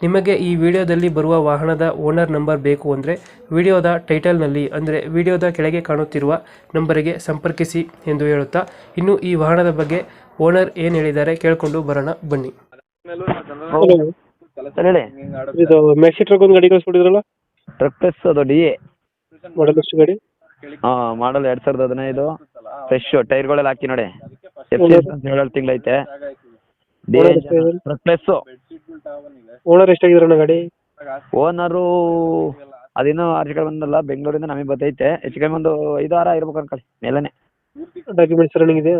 ನಿಮಗೆ ಈ ವಿಡಿಯೋದಲ್ಲಿ ಬರುವ ವಾಹನದ ಓನರ್ ನಂಬರ್ ಬೇಕು ಅಂದರೆ ವಿಡಿಯೋದ ಟೈಟಲ್ನಲ್ಲಿ ಅಂದರೆ ವಿಡಿಯೋದ ಕೆಳಗೆ ಕಾಣುತ್ತಿರುವ ನಂಬರಿಗೆ ಸಂಪರ್ಕಿಸಿ ಎಂದು ಹೇಳುತ್ತಾ ಇನ್ನು ಈ ವಾಹನದ ಬಗ್ಗೆ ಓನರ್ ಏನು ಹೇಳಿದ್ದಾರೆ ಕೇಳಿಕೊಂಡು ಬರೋಣ ಬನ್ನಿ. ಸರ್ ಹೇಳಿ ಇದು ಮ್ಯಾಕ್ಸಿ ಟ್ರಕ್ ಒಂದು ಗಾಡಿ ಕಳಿಸ್ಬಿಟ್ಟಿದ್ರಲ್ಲ ಟ್ರಕ್ ಪ್ಲಸ್ ಅದು ಡಿ ಎ. ಮಾಡಲ್ ಎಷ್ಟು ಗಾಡಿ? ಹಾಂ ಮಾಡಲ್ ಎರಡು ಸಾವಿರದ ಹದಿನೈದು. ಫ್ರೆಶ್ ಟೈರ್ಗಳೆಲ್ಲ ಹಾಕಿ ನೋಡಿ. ಎಫ್ ಸಿ ಅಂತ ಏಳೇಳು ತಿಂಗಳೈತೆ D A? Truck plus owner ಎಷ್ಟಾಗಿದ್ರಣ್ಣ ಗಾಡಿ? ಓನರು ಅದಿನ್ನೂ ಆರ್ ಕಡೆ ಬಂದಲ್ಲ ಬೆಂಗಳೂರಿಂದ ನಮಗೆ ಬರ್ತೈತೆ. ಹೆಚ್ಚು ಕಮ್ಮಿ ಒಂದು ಐದು ಆರ ಇರ್ಬೇಕು ಅನ್ಕೊಳ್ಳಿ ಮೇಲೇನೆ. ಡಾಕ್ಯುಮೆಂಟ್ಸ್ ರನ್ನಿಂಗ್ ಇದೆ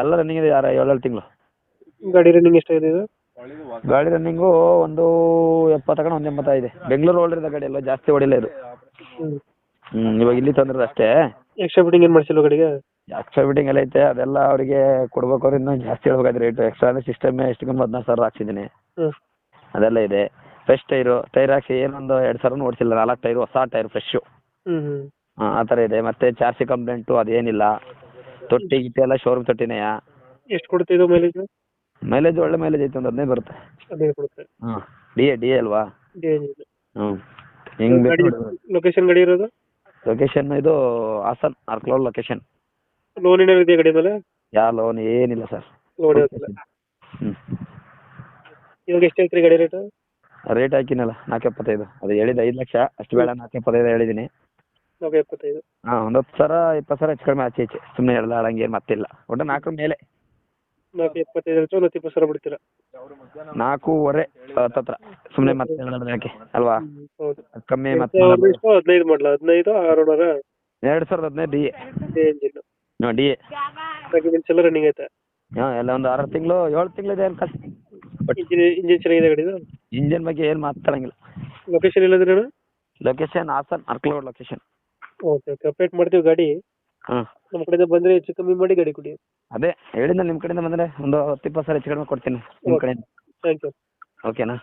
ಎಲ್ಲ ರನ್ನಿಂಗ್ ಇದೆ ಯಾರ ಏಳೇಳು ತಿಂಗಳು. ಗಾಡಿ ರನ್ನಿಂಗ್ ಎಷ್ಟಾಗಿದೆ ಇದು? ಗಾಡಿ ರನ್ನಿಂಗು ಒಂದು ಎಪ್ಪತ್ತು ಕಡೆ ಒಂದು ಎಂಬತ್ತೈದೆ ಬೆಂಗಳೂರು ಓಡಿರೋದು ಗಾಡಿ ಎಲ್ಲ ಜಾಸ್ತಿ ಹೊಡಿಲ್ಲ ಇದು. ಹ್ಞೂ ಇವಾಗ ಇಲ್ಲಿ ತಂದಿರೋದು ಅಷ್ಟೇ. ಎಕ್ಸ್ಟ್ರಾ ಬಿಟ್ಟಿಂಗ್ ಏನು ಮಾಡಿಸಿಲ್ಲ ಗಾಡಿಗೆ? ಎಕ್ಸ್ಟ್ರಾ ಬಿಟ್ಟಿಂಗ್ ಎಲ್ಲ ಐತೆ ಅದೆಲ್ಲ ಅವರಿಗೆ ಕೊಡ್ಬೇಕು ಅವ್ರಿಂದ ಇನ್ನೂ ಜಾಸ್ತಿ ಹೇಳ್ಬೇಕಾದ್ರೆ ರೇಟ್ ಎಕ್ಸ್ಟ್ರಾ ಅಂದರೆ ಸಿಸ್ಟಮ್ ಎಷ್ಟು ಹದಿನಾರು ಸಾವಿರ ಹಾಕ್ಸಿದ್ದೀನಿ. ಅದೆಲ್ಲ ಇದೆ. ಫ್ರೆಶ್ ಟೈರು ಟೈರ್ ಹಾಕಿ ಏನೊಂದು ಎರಡು ಸಾವಿರ ಓಡಿಸಿಲ್ಲ ನಾಲ್ಕು ಟೈರು ಹೊಸ ಟೈರ್ ಫ್ರೆಶ್ಶು ಹ್ಞೂ ಹ್ಞೂ ಹಾಂ ಆ ಥರ ಇದೆ. ಮತ್ತೆ ಚಾರ್ಸಿ ಕಂಪ್ಲೇಂಟು ಅದೇನಿಲ್ಲ ತೊಟ್ಟಿ ಗಿಟ್ಟಿ ಎಲ್ಲ ಶೋರೂಮ್ ತೊಟ್ಟಿನೇ ಎಷ್ಟು ಕೊಡುತ್ತೆ ಇದು ಮೈಲೇಜ್ ಮೈಲೇಜ್ ಒಳ್ಳೆ ಮೈಲೇಜ್ ಐತೆ ಒಂದು ಹದಿನೈದು ಬರುತ್ತೆ. ಅದೇ ಕೊಡುತ್ತೆ. ಹಾಂ ಡಿ ಎ ಡಿ ಎ ಅಲ್ವಾ ಹ್ಞೂ ಹೆಂಗೆ ಲೊಕೇಶನ್ ಗಾಡಿ ಇರೋದು? ಲೊಕೇಶನ್ ಇದು ಹಾಸನ್ ಆರ್ಕ್ಲೋಡ್ ಲೊಕೇಶನ್ ಲೋನ್ ಏನೇನಿದೆ ಗಡಿ ಗಾಡಿ ಮೇಲೆ? ಯಾವ ಲೋನ್ ಏನಿಲ್ಲ ಸರ್. ಲೋನ್ ಹ್ಞೂ ಇವಾಗ ಎಷ್ಟು ಹೇಳ್ತೀರಿ ಗಾಡಿ ರೇಟ್ ರೇಟ್ ಹಾಕಿನಲ್ಲ ನಾಲ್ಕು ಎಪ್ಪತ್ತೈದು. ಅದು ಹೇಳಿದ್ದು ಐದು ಲಕ್ಷ ಅಷ್ಟು ಬೇಡ ನಾಲ್ಕು ಎಪ್ಪತ್ತೈದು ಹೇಳಿದ್ದೀನಿ ನಾಲ್ಕು ಎಪ್ಪತ್ತೈದು. ಹಾಂ ಒಂದು ಹತ್ತು ಸಾವಿರ ಇಪ್ಪತ್ತು ಸಾವಿರ ಹೆಚ್ಚು ಕಡಿಮೆ ಆಚೆ ಈಚೆ ಸುಮ್ಮನೆ ಎಲ್ಲ ಆಡಂಗೆ ಮತ್ತಿಲ್ಲ. ಒಟ್ಟು ನಾಲ್ಕರ ಮೇಲೆ. ನಾಲ್ಕು ಎಪ್ಪತ್ತೈದು ಹೇಳ್ತೀವಿ ಒಂದು ಹತ್ತು ಇಪ್ಪತ್ತು ಸಾವಿರ ಬಿಡ್ತೀರಾ? ನಾಲ್ಕೂವರೆ ಹತ್ತತ್ರ ಸುಮ್ಮನೆ ಮತ್ತೆ ಯಾಕೆ? ಅಲ್ವಾ? ಹೌದು. ಕಮ್ಮಿ ಮತ್ತೆ ಎಷ್ಟು ಹದಿನೈದು ಮಾಡಲ? ಹದಿನೈದು ಆರುನೂರ ಎರಡು ಸಾವಿರದ ಹದಿನೈದು ಡಿ ಇಂಜಿನ್ ನೋಡಿ ಡಿ ಡಾಕ್ಯುಮೆಂಟ್ಸ್ ಎಲ್ಲ ರನ್ನಿಂಗ್ ಐತೆ? ಹಾಂ ಎಲ್ಲ ಒಂದು ಆರು ತಿಂಗಳು ಏಳು ತಿಂಗಳಿದೆ ಇದೆ ಬಟ್ ಇಂಜಿನ್ ಇಂಜಿನ್ ಚೆನ್ನಾಗಿದೆ ಗಾಡಿದು ಇಂಜಿನ್ ಬಗ್ಗೆ ಏನು ಮಾತಾಡಂಗಿಲ್ಲ. ಲೊಕೇಶನ್ ಇಲ್ಲದ್ರೆ ಅಣ್ಣ location Hassan Arkalgud location okay okay update ಮಾಡ್ತೀವಿ ಗಾಡಿ. ಹಾಂ. ನಮ್ಮ ಕಡೆಯಿಂದ ಬಂದ್ರೆ ಹೆಚ್ಚು ಕಮ್ಮಿ ಮಾಡಿ ಗಾಡಿ ಕೊಡಿ. ಅದೇ ಹೇಳಿದ್ನಲ್ಲ ನಿಮ್ಮ ಕಡೆಯಿಂದ ಬಂದ್ರೆ ಒಂದು ಹತ್ತು ಇಪ್ಪತ್ತು ಸಾವಿರ ಹೆಚ್ಚು ಕಡಿಮೆ ಕೊಡ್ತೀನಿ ನಿಮ್ಮ. ಕಡೆಯಿಂದ. ಥ್ಯಾಂಕ್ ಯು ಓಕೆನಾ